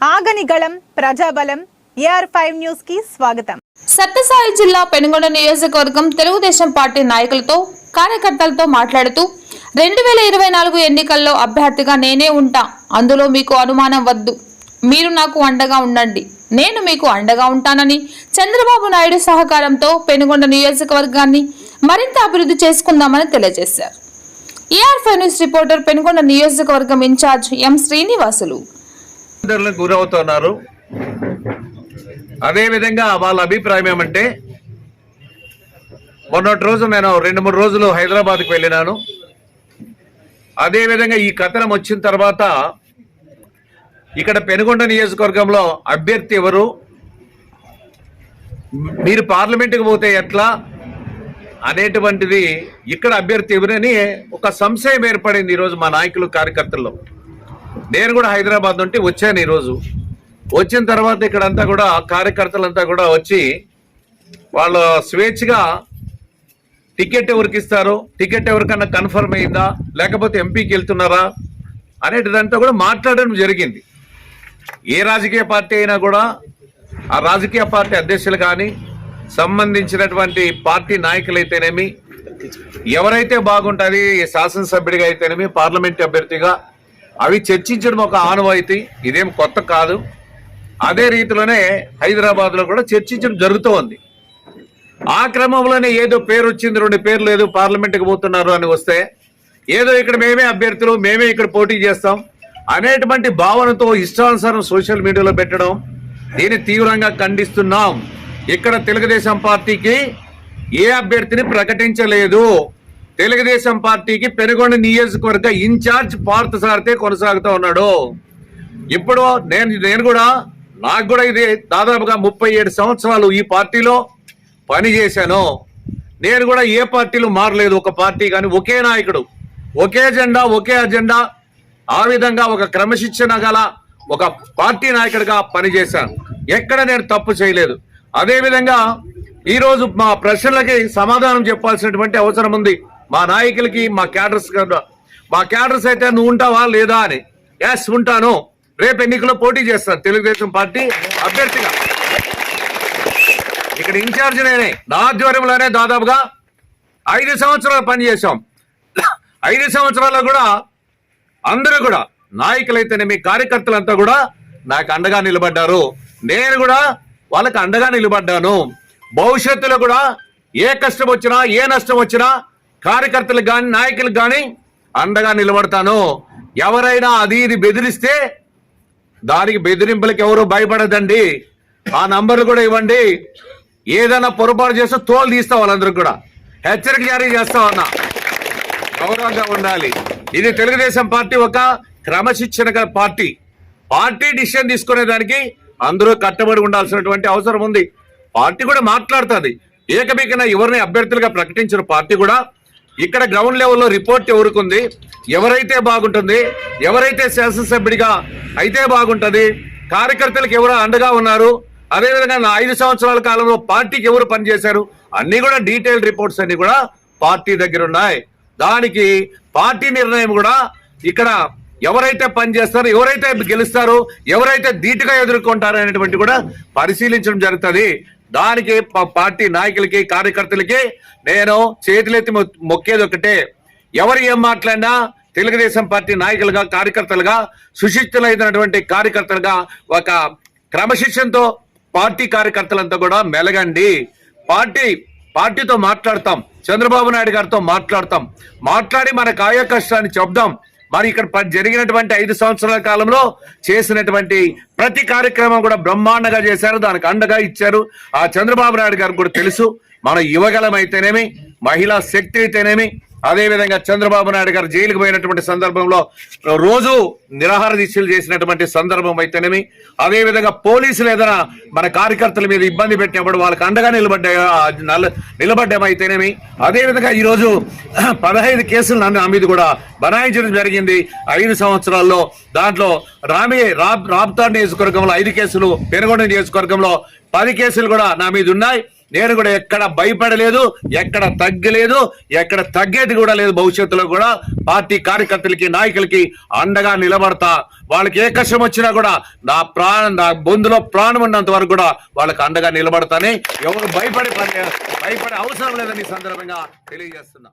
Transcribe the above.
ఆగని గళం ప్రజాబలం AR five న్యూస్కి స్వాగతం. సత్యసాయి జిల్లా పెనుగొండ నియోజకవర్గం తెలుగుదేశం పార్టీ నాయకులతో కార్యకర్తలతో మాట్లాడుతూ రెండు వేల ఇరవై నాలుగు ఎన్నికల్లో అభ్యర్థిగా నేనే ఉంటా అందులో మీకు అనుమానం వద్దు. మీరు నాకు అండగా ఉండండి. నేను మీకు అండగా ఉంటానని చంద్రబాబు నాయుడు సహకారంతో పెనుగొండ నియోజకవర్గాన్ని మరింత అభివృద్ధి చేసుకుందామని తెలియజేశారు. A R five news reporter Penukonda నియోజకవర్గం ఇన్ఛార్జ్ ఎం శ్రీనివాసులు. ఇబ్బందులకు గురవుతున్నారు. అదేవిధంగా వాళ్ళ అభిప్రాయం ఏమంటే మొన్నటి రోజు నేను రెండు మూడు రోజులు హైదరాబాద్కి వెళ్ళినాను. అదేవిధంగా ఈ కథనం వచ్చిన తర్వాత ఇక్కడ పెనుగొండ నియోజకవర్గంలో అభ్యర్థి ఎవరు? మీరు పార్లమెంటుకు పోతే ఎట్లా? అనేటువంటిది ఇక్కడ అభ్యర్థి ఎవరని ఒక సంశయం ఏర్పడింది ఈరోజు మా నాయకులు కార్యకర్తల్లో. నేను కూడా హైదరాబాద్ నుండి వచ్చాను ఈరోజు. వచ్చిన తర్వాత ఇక్కడంతా కూడా కార్యకర్తలంతా కూడా వచ్చి వాళ్ళు స్వేచ్ఛగా టికెట్ ఎవరికి ఇస్తారు టికెట్ ఎవరికన్నా కన్ఫర్మ్ అయిందా లేకపోతే ఎంపీకి వెళ్తున్నారా అనేటిదంతా కూడా మాట్లాడడం జరిగింది. ఏ రాజకీయ పార్టీ అయినా కూడా ఆ రాజకీయ పార్టీ అధ్యక్షులు కానీ సంబంధించినటువంటి పార్టీ నాయకులైతేనేమి ఎవరైతే బాగుంటుంది శాసనసభ్యుడిగా అయితేనేమి పార్లమెంట్ అభ్యర్థిగా అవి చర్చించడం ఒక ఆనవాయితీ. ఇదేం కొత్త కాదు. అదే రీతిలోనే హైదరాబాద్లో కూడా చర్చించడం జరుగుతూ ఉంది. ఆ క్రమంలోనే ఏదో పేరు వచ్చింది రెండు పేర్లు ఏదో పార్లమెంట్కి పోతున్నారు అని వస్తే ఏదో ఇక్కడ మేమే అభ్యర్థులు మేమే ఇక్కడ పోటీ చేస్తాం అనేటువంటి భావనతో ఇష్టానుసారం సోషల్ మీడియాలో పెట్టడం దీన్ని తీవ్రంగా ఖండిస్తున్నాం. ఇక్కడ తెలుగుదేశం పార్టీకి ఏ అభ్యర్థిని ప్రకటించలేదు. తెలుగుదేశం పార్టీకి పెనుగొండ నియోజకవర్గ ఇన్ఛార్జ్ పార్థసారథి కొనసాగుతూ ఉన్నాడు. ఇప్పుడు నేను నేను కూడా నాకు కూడా ఇది దాదాపుగా ముప్పై ఏడు సంవత్సరాలు ఈ పార్టీలో పని చేశాను నేను కూడా ఏ పార్టీలు మారలేదు ఒక పార్టీ కానీ ఒకే నాయకుడు ఒకే జెండా ఒకే అజెండా ఆ విధంగా ఒక క్రమశిక్షణ గల ఒక పార్టీ నాయకుడిగా పనిచేశాను. ఎక్కడ నేను తప్పు చేయలేదు. అదేవిధంగా ఈరోజు మా ప్రశ్నలకి సమాధానం చెప్పాల్సినటువంటి అవసరం ఉంది. మా నాయకులకి మా క్యాడర్స్ మా క్యాడర్స్ అయితే నువ్వు ఉంటావా లేదా అని. ఎస్ ఉంటాను. రేపు ఎన్నికల్లో పోటీ చేస్తాను. తెలుగుదేశం పార్టీ అభ్యర్థిగా. ఇక్కడ ఇన్ఛార్జ్ నేనే. నా ఆధ్వర్యంలోనే దాదాపుగా ఐదు సంవత్సరాలు పనిచేశాం. ఐదు సంవత్సరాల్లో కూడా అందరూ కూడా నాయకులైతేనేమి కార్యకర్తలంతా కూడా నాకు అండగా నిలబడ్డారు. నేను కూడా వాళ్ళకి అండగా నిలబడ్డాను. భవిష్యత్తులో కూడా ఏ కష్టం వచ్చినా ఏ నష్టం వచ్చినా కార్యకర్తలకు కానీ నాయకులకు కానీ అండగా నిలబడతాను. ఎవరైనా అది ఇది బెదిరిస్తే దానికి బెదిరింపులకు ఎవరు భయపడదండి. ఆ నంబర్లు కూడా ఇవ్వండి. ఏదైనా పొరపాటు చేస్తే తోలు తీస్తా వాళ్ళందరూ కూడా. హెచ్చరిక జారీ చేస్తామన్నా గౌరవంగా ఉండాలి. ఇది తెలుగుదేశం పార్టీ ఒక క్రమశిక్షణ గల పార్టీ. పార్టీ డిసిషన్ తీసుకునేదానికి అందరూ కట్టబడి ఉండాల్సినటువంటి అవసరం ఉంది. పార్టీ కూడా మాట్లాడుతుంది. ఏకమేకన ఎవరిని అభ్యర్థులుగా ప్రకటించిన పార్టీ కూడా ఇక్కడ గ్రౌండ్ లెవెల్లో రిపోర్ట్ ఎవరికి ఎవరైతే బాగుంటుంది ఎవరైతే శాసనసభ్యుడిగా అయితే బాగుంటుంది కార్యకర్తలకు ఎవరు అండగా ఉన్నారు అదేవిధంగా నా ఐదు సంవత్సరాల కాలంలో పార్టీకి ఎవరు పనిచేశారు అన్ని కూడా డీటెయిల్ రిపోర్ట్స్ అన్ని కూడా పార్టీ దగ్గర ఉన్నాయి దానికి పార్టీ నిర్ణయం కూడా ఇక్కడ ఎవరైతే పనిచేస్తారో ఎవరైతే గెలుస్తారో ఎవరైతే ధీటుగా ఎదుర్కొంటారో అనేటువంటి కూడా పరిశీలించడం జరుగుతుంది. దానికి మా పార్టీ నాయకులకి కార్యకర్తలకి నేను చేతులెత్తి మొక్కేది ఒకటే. ఎవరు ఏం మాట్లాడినా తెలుగుదేశం పార్టీ నాయకులుగా కార్యకర్తలుగా సుశిక్షితులైనటువంటి కార్యకర్తలుగా ఒక క్రమశిక్షణతో పార్టీ కార్యకర్తలంతా కూడా మెలగండి. పార్టీ పార్టీతో మాట్లాడతాం. చంద్రబాబు నాయుడు గారితో మాట్లాడతాం. మాట్లాడి మన కాయకష్టాన్ని చెప్దాం మరి ఇక్కడ జరిగినటువంటి ఐదు సంవత్సరాల కాలంలో చేసినటువంటి ప్రతి కార్యక్రమం కూడా బ్రహ్మాండంగా చేశారు. దానికి అండగా ఇచ్చారు. ఆ చంద్రబాబు నాయుడు గారికి కూడా తెలుసు. మన యువగలం అయితేనేమి మహిళా శక్తి అయితేనేమి అదే విధంగా చంద్రబాబు నాయుడు గారు జైలుకు పోయినటువంటి సందర్భంలో రోజు నిరాహార దీక్షలు చేసినటువంటి సందర్భం అయితేనేమి? అదే విధంగా పోలీసులు ఏదైనా మన కార్యకర్తల మీద ఇబ్బంది పెట్టినప్పుడు వాళ్ళకి అండగా నిలబడ్డా నిలబడ్డామైతేనేమి? అదేవిధంగా ఈరోజు పదహైదు కేసులు నన్ను నా మీద కూడా బనాయించడం జరిగింది. ఐదు సంవత్సరాల్లో దాంట్లో రామే రాబ్ రాబ్తాడ్ నియోజకవర్గంలో ఐదు కేసులు పెనుగొండ నియోజకవర్గంలో పది కేసులు కూడా నా మీద ఉన్నాయి. నేను కూడా ఎక్కడ భయపడలేదు ఎక్కడ తగ్గలేదు ఎక్కడ తగ్గేది కూడా లేదు భవిష్యత్తులో కూడా. పార్టీ కార్యకర్తలకి నాయకులకి అండగా నిలబడతా. వాళ్ళకి ఏ కష్టం వచ్చినా కూడా నా ప్రాణం నా బొందులో ప్రాణం ఉన్నంత వరకు కూడా వాళ్ళకి అండగా నిలబడతానే. ఎవరు భయపడే భయపడే అవసరం లేదని సందర్భంగా తెలియజేస్తున్నా.